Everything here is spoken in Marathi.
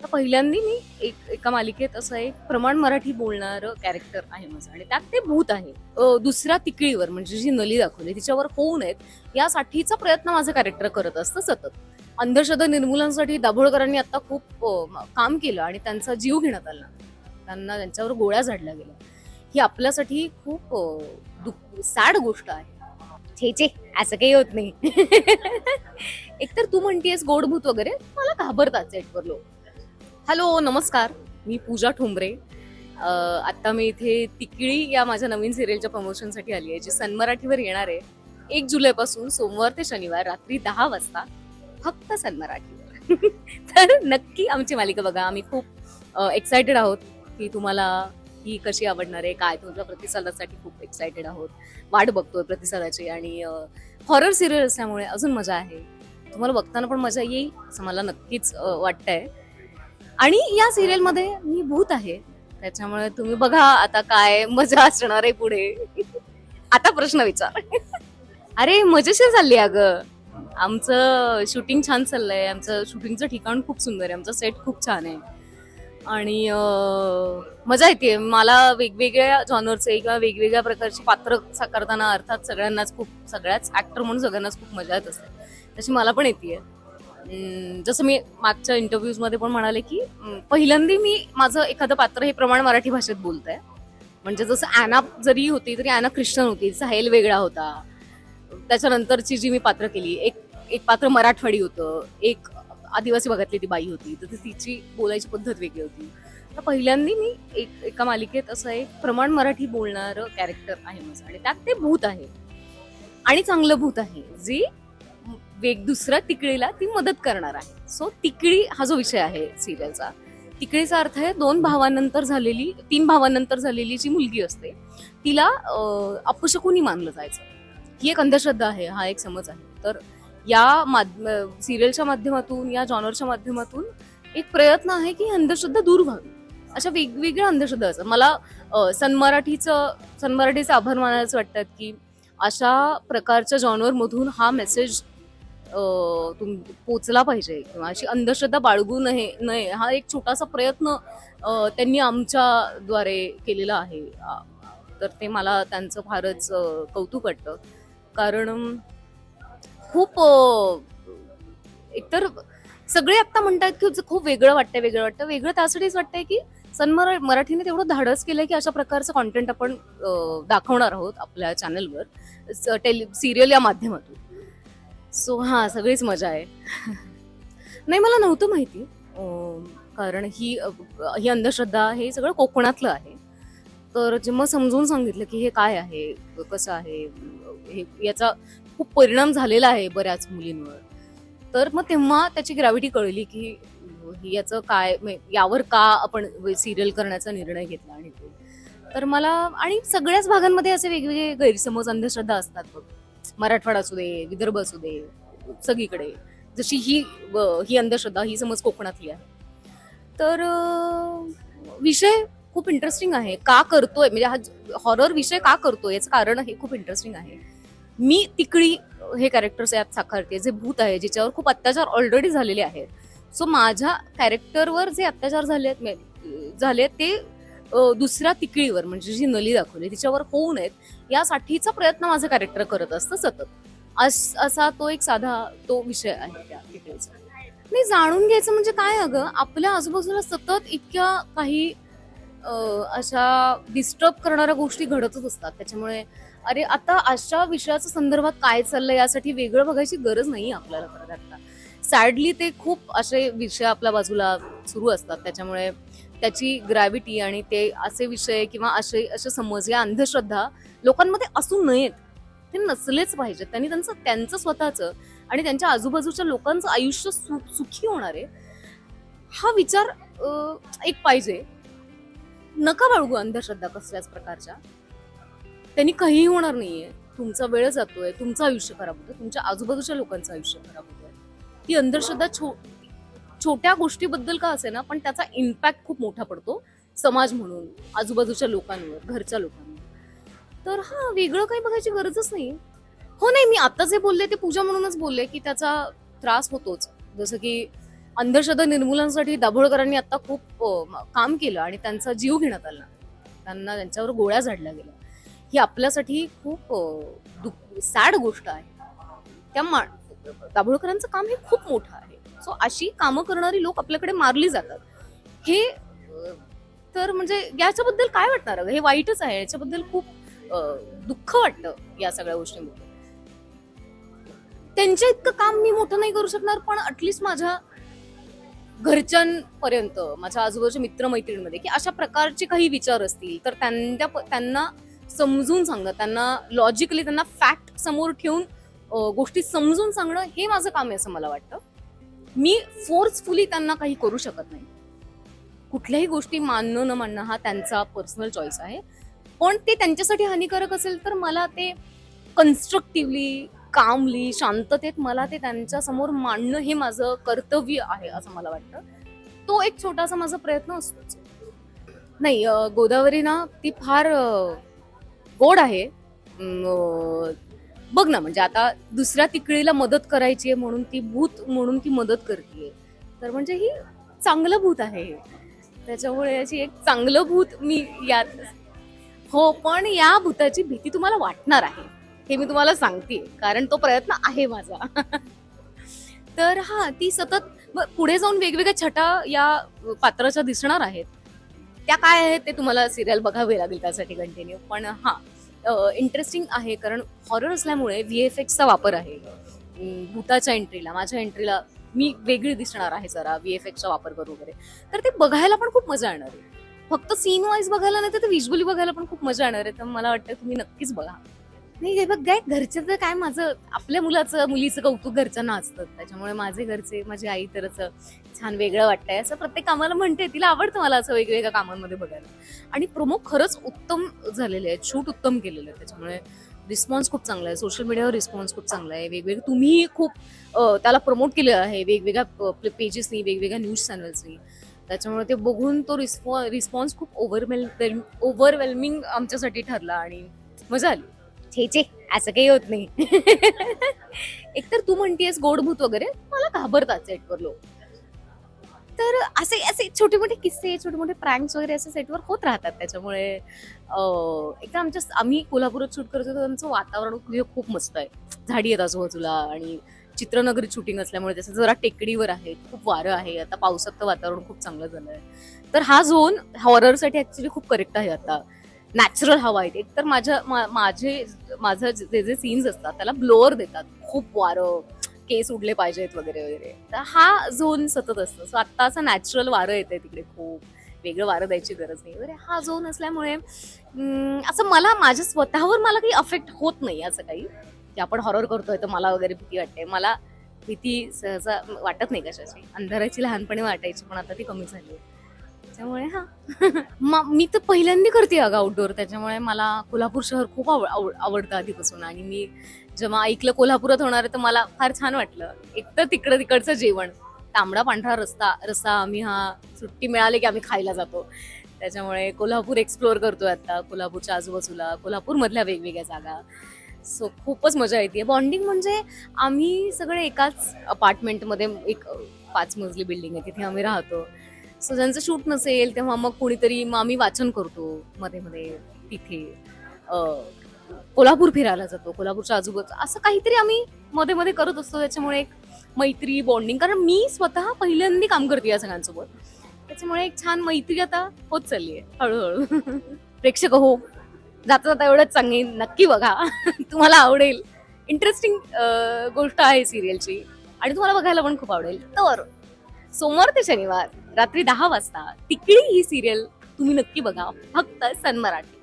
तर पहिल्यांदा मी एक एका मालिकेत असं एक प्रमाण मराठी बोलणारं कॅरेक्टर आहे माझं. आणि त्यात ते भूत आहे. दुसऱ्या तिकळीवर म्हणजे जी नली दाखवली तिच्यावर होऊ नयेत यासाठीचा प्रयत्न माझं कॅरेक्टर करत असतं सतत. अंधश्रद्धा निर्मूलनासाठी दाभोळकरांनी आता खूप काम केलं आणि त्यांचा जीव घेण्यात आला. त्यांना त्यांच्यावर गोळ्या झाडल्या गेल्या. ही आपल्यासाठी खूप दुःख सॅड गोष्ट आहे. छे छे असं काही होत नाही. एकतर तू म्हणतेस गोडभूत वगैरे मला घाबरतात सेटवर लोक. हॅलो नमस्कार. मी पूजा ठोंबरे आत्ता मी इथे तिकिळी या माझ्या नवीन सिरियलच्या प्रमोशनसाठी आली आहे जी सन मराठीवर येणार आहे. एक जुलैपासून सोमवार ते शनिवार रात्री दहा वाजता फक्त सन मराठीवर. तर नक्की आमची मालिका बघा. आम्ही खूप एक्सायटेड आहोत की तुम्हाला ही कशी आवडणार आहे काय तुमच्या प्रतिसादासाठी खूप एक्सायटेड आहोत. वाट बघतोय प्रतिसादाची आणि हॉरर सिरियल असल्यामुळे अजून मजा आहे. तुम्हाला बघताना पण मजा येईल असं मला नक्कीच वाटतंय. आणि या सिरियलमध्ये मी भूत आहे. त्याच्यामुळे तुम्ही बघा आता काय मजा असणार आहे पुढे. आता प्रश्न विचार. अरे मजेशीर चालली अगं. आमचं शूटिंग छान चाललंय. आमचं शूटिंगचं ठिकाण खूप सुंदर आहे. आमचं सेट खूप छान आहे. आणि मजा येते. मला वेगवेगळ्या जॉनरचे किंवा वेगवेगळ्या प्रकारची पात्र साकारताना अर्थात सगळ्यांनाच खूप सगळ्याच ऍक्टर म्हणून सगळ्यांनाच खूप मजा येत असते. तशी मला पण येते जसं मी मागच्या इंटरव्ह्यूजमध्ये पण म्हणाले की पहिल्यांदा मी माझं एखादं पात्र हे प्रमाण मराठी भाषेत बोलत आहे म्हणजे जसं अॅना जरी होती तरी अॅना ख्रिश्चन होती साहेल वेगळा होता. त्याच्यानंतरची जी मी पात्र केली एक एक पात्र मराठवाडी होतं. एक आदिवासी भागातली ती बाई होती तर तिची बोलायची पद्धत वेगळी होती. तर पहिल्यांदा मी एक एका मालिकेत असं एक प्रमाण मराठी बोलणारं कॅरेक्टर आहे माझं. आणि त्यात ते भूत आहे. आणि चांगलं भूत आहे जी वेग दुसऱ्या तिकडीला ती मदत करणार आहे. सो तिकडी हा जो विषय आहे सिरियलचा तिकडीचा अर्थ आहे दोन भावांनंतर झालेली तीन भावांनंतर झालेली जी मुलगी असते तिला अपशकुनी मानलं जायचं. ही एक अंधश्रद्धा आहे हा एक समज आहे. तर या माध्य सिरियलच्या माध्यमातून या जॉनरच्या माध्यमातून एक प्रयत्न आहे की अंधश्रद्धा दूर व्हावी. अशा वेगवेगळ्या अंधश्रद्धा असतात. मला सनमराठीचं सन मराठीचं सन आभार मानायचं वाटतात की अशा प्रकारच्या जॉनरमधून हा मेसेज तुम पोचला पाहिजे किंवा अशी अंधश्रद्धा बाळगू नये नये हा एक छोटासा प्रयत्न त्यांनी आमच्याद्वारे केलेला आहे. तर ते मला त्यांचं फारच कौतुक वाटतं. कारण खूप एकतर सगळे आत्ता म्हणतात की खूप वेगळं वाटतंय वेगळं वाटतं वेगळं त्यासाठीच वाटतंय की सन मरा मराठीने तेवढं धाडस केलंय की अशा प्रकारचं कॉन्टेंट आपण दाखवणार आहोत आपल्या चॅनलवर टेलि सिरियल या माध्यमातून. सो हां सगळीच मजा आहे. नाही मला नव्हतं माहिती. अं, कारण ही ही अंधश्रद्धा हे सगळं कोकणातलं आहे. तर जेव्हा समजून सांगितलं की हे काय आहे कसं आहे हे याचा खूप परिणाम झालेला आहे बऱ्याच मुलींवर. तर मग तेव्हा त्याची ग्रॅव्हिटी कळली की ही याचं काय म्हणजे यावर का आपण सिरियल करण्याचा निर्णय घेतला आणि ते. तर मला आणि सगळ्याच भागांमध्ये असे वेगवेगळे गैरसमज अंधश्रद्धा असतात बघ. मराठवाडा असू दे विदर्भ असू दे सगळीकडे. जशी ही ही अंधश्रद्धा ही समज कोकणातली आहे. तर विषय खूप इंटरेस्टिंग आहे. का करतोय? म्हणजे हा हॉरर विषय का करतोय? याचं कारण हे खूप इंटरेस्टिंग आहे. मी तिकडी हे कॅरेक्टर्स यात साकारते जे भूत आहे ज्याच्यावर खूप अत्याचार ऑलरेडी झालेले आहेत. सो माझ्या कॅरेक्टरवर जे अत्याचार झाले आहेत झाले आहेत ते दुसऱ्या तिकळीवर म्हणजे जी नली दाखवली तिच्यावर होऊ नयेत यासाठीचा प्रयत्न माझं कॅरेक्टर करत असतं सतत. अस- असा तो एक साधा तो विषय आहे त्या तिकळीचा नाही जाणून घ्यायचं म्हणजे काय अगं आपल्या आजूबाजूला सतत इतक्या काही अशा डिस्टर्ब करणाऱ्या गोष्टी घडतच असतात. त्याच्यामुळे अरे आता अशा विषयाच्या संदर्भात काय चाललंय यासाठी वेगळं बघायची गरज नाही आपल्याला परत आता. सॅडली ते खूप असे विषय आपल्या बाजूला सुरू असतात. त्याच्यामुळे त्याची ग्रॅव्हिटी आणि ते असे विषय किंवा असे असे समज या अंधश्रद्धा लोकांमध्ये असू नयेत. ते नसलेच पाहिजेत. त्यांनी त्यांचं त्यांचं स्वतःचं आणि त्यांच्या आजूबाजूच्या लोकांचं आयुष्य सु सुखी होणार आहे हा विचार एक पाहिजे. नका बाळगू अंधश्रद्धा कसल्याच प्रकारच्या. त्यांनी काहीही होणार नाहीये. तुमचा वेळ जातोय तुमचं आयुष्य खराब होतं तुमच्या आजूबाजूच्या लोकांचं आयुष्य खराब होतोय. ती अंधश्रद्धा छो छोट्या गोष्टीबद्दल का असे ना पण त्याचा इम्पॅक्ट खूप मोठा पडतो समाज म्हणून आजूबाजूच्या लोकांवर घरच्या लोकांवर. तर हा वेगळं काही बघायची गरजच नाही. हो नाही मी आता जे बोलले ते पूजा म्हणूनच बोलले की त्याचा त्रास होतोच. जसं की अंधश्रद्धा निर्मूलनासाठी दाभोळकरांनी आता खूप काम केलं आणि त्यांचा जीव घेण्यात आला. त्यांना त्यांच्यावर गोळ्या झाडल्या गेल्या. ही आपल्यासाठी खूप सॅड गोष्ट आहे. त्या मा दाभोळकरांचं काम हे खूप मोठं आहे. सो अशी कामं करणारी लोक आपल्याकडे मारली जातात. हे तर म्हणजे याच्याबद्दल काय वाटणार अगं? हे वाईटच आहे. याच्याबद्दल खूप दुःख वाटतं या सगळ्या गोष्टींमध्ये त्यांच्या इतकं काम मी मोठं नाही करू शकणार पण अटलिस्ट माझ्या घरच्यांपर्यंत माझ्या आजूबाजूच्या मित्रमैत्रिणींमध्ये की अशा प्रकारचे काही विचार असतील तर त्यांच्या त्यांना समजून सांगणं त्यांना लॉजिकली त्यांना फॅक्ट समोर ठेवून गोष्टी समजून सांगणं हे माझं काम आहे असं मला वाटतं. मी फोर्सफुली त्यांना काही करू शकत नाही. कुठल्याही गोष्टी मानणं न मानणं हा त्यांचा पर्सनल चॉईस आहे. पण ते त्यांच्यासाठी हानिकारक असेल तर मला ते कन्स्ट्रक्टिव्हली कामली शांततेत मला ते त्यांच्यासमोर मांडणं हे माझं कर्तव्य आहे असं मला वाटतं. तो एक छोटासा माझा प्रयत्न असतोच. नाही गोदावरी ना ती फार गोड आहे. बघ ना म्हणजे आता दुसऱ्या तिकडीला मदत करायची आहे म्हणून ती भूत म्हणून ती मदत करते तर म्हणजे ही चांगलं भूत आहे. हे. त्याच्यामुळे याची एक चांगलं भूत मी यात हो पण या भूताची भीती तुम्हाला वाटणार आहे हे मी तुम्हाला सांगते कारण तो प्रयत्न आहे माझा. तर हा ती सतत पुढे जाऊन वेगवेगळ्या छटा या पात्राच्या दिसणार आहेत. त्या काय आहेत ते तुम्हाला सिरियल बघावे लागेल त्यासाठी कंटिन्यू पण हा इंटरेस्टिंग आहे कारण हॉरर असल्यामुळे व्ही एफ एक्सचा वापर आहे. भूताच्या एंट्रीला माझ्या एंट्रीला मी वेगळी दिसणार आहे जरा व्ही एफ एक्सचा वापर करू वगैरे. तर ते बघायला पण खूप मजा येणार आहे. फक्त सीन वाईज बघायला नाही तर ते बघायला पण खूप मजा येणार आहे. तर मला वाटतं तुम्ही नक्कीच बघा. नाही हे बघ काय घरचं तर काय माझं आपल्या मुलाचं मुलीचं कौतुक घरच्यांना असतं त्याच्यामुळे माझे घरचे माझी आई तर असं छान वेगळं वाटतंय. असं प्रत्येक कामाला म्हणते तिला आवडतं मला असं वेगवेगळ्या कामांमध्ये बघायला. आणि प्रोमो खरंच उत्तम झालेले आहेत शूट उत्तम केलेलं आहे त्याच्यामुळे रिस्पॉन्स खूप चांगला आहे. सोशल मीडियावर रिस्पॉन्स खूप चांगला आहे. वेगवेगळे तुम्ही खूप त्याला प्रमोट केलं आहे. वेगवेगळ्या पेजेसनी वेगवेगळ्या न्यूज चॅनल्सनी. त्याच्यामुळे ते बघून तो रिस्पॉ रिस्पॉन्स खूप ओव्हरवेल ओव्हरवेल्मिंग आमच्यासाठी ठरला आणि मजा आली. छे छे असं काही होत नाही. एकतर तू म्हणतेस गोडभूत वगैरे मला घाबरतात सेटवर लोक. तर असे असे छोटे मोठे किस्से छोटे मोठे प्रँक्स वगैरे असे सेटवर होत राहतात त्याच्यामुळे एकदा आमच्या आम्ही कोल्हापुरात शूट करतो तर आमचं वातावरण खूप मस्त आहे. झाडी आहेत आजूबाजूला आणि चित्रनगरी शूटिंग असल्यामुळे त्याचं जरा टेकडीवर आहे खूप वारं आहे आता पावसात तर वातावरण खूप चांगलं झालं आहे तर हा झोन हॉररसाठी ऍक्च्युली खूप करेक्ट आहे आता. नॅचरल हवा येते तर माझ्या मा- माझे माझं जे जे- जे सीन्स असतात त्याला ब्लोअर देतात. खूप वारं केस उडले पाहिजेत वगैरे वगैरे. तर हा झोन सतत असतो. सो आत्ता असं नॅचरल वारं येते तिकडे खूप. वेगळं वारं द्यायची गरज नाही. वगैरे हा झोन असल्यामुळे असं मला माझ्या स्वतःवर मला काही अफेक्ट होत नाही असं काही. की आपण हॉरर करतोय तर मला वगैरे भीती वाटते. मला भीती सहसा वाटत नाही कशाची. अंधाराची लहानपणी वाटायची पण आता ती कमी झाली आहे. त्याच्यामुळे हा. मी तर पहिल्यांदा करते अगं आउटडोअर त्याच्यामुळे मला कोल्हापूर शहर खूप आवड आवड- आवडतं आधीपासून. आणि मी जेव्हा ऐकलं कोल्हापुरात होणार आहे तर मला फार छान वाटलं. एक तर तिकडं तिकडचं जेवण. तांबडा पांढरा रस्ता रस्सा आम्ही हा सुट्टी मिळाली की आम्ही खायला जातो. त्याच्यामुळे कोल्हापूर एक्सप्लोअर करतोय आता. कोल्हापूरच्या आजूबाजूला कोल्हापूरमधल्या वेगवेगळ्या जागा. सो खूपच मजा येते. बॉन्डिंग म्हणजे आम्ही सगळे एकाच अपार्टमेंटमध्ये एक पाच मजली बिल्डिंग आहे. तिथे आम्ही राहतो. सो ज्यांचं शूट नसेल तेव्हा मग कोणीतरी मग आम्ही वाचन करतो मध्ये मध्ये तिथे. कोल्हापूर फिरायला जातो कोल्हापूरच्या आजूबाजू. असं काहीतरी आम्ही मध्ये मध्ये करत असतो. त्याच्यामुळे एक मैत्री बॉन्डिंग कारण मी स्वतः पहिल्यांदा काम करते या सगळ्यांसोबत. त्याच्यामुळे एक छान मैत्री आता होत चालली आहे हळूहळू. प्रेक्षक हो. जाता जाता एवढंच सांगेन. नक्की बघा. तुम्हाला आवडेल. इंटरेस्टिंग गोष्ट आहे सिरियलची आणि तुम्हाला बघायला पण खूप आवडेल. तर सोमवार ते शनिवार. रात्री दहा वाजता. तिकडी ही सिरियल तुम्ही नक्की बघा. फक्त सन मराठी.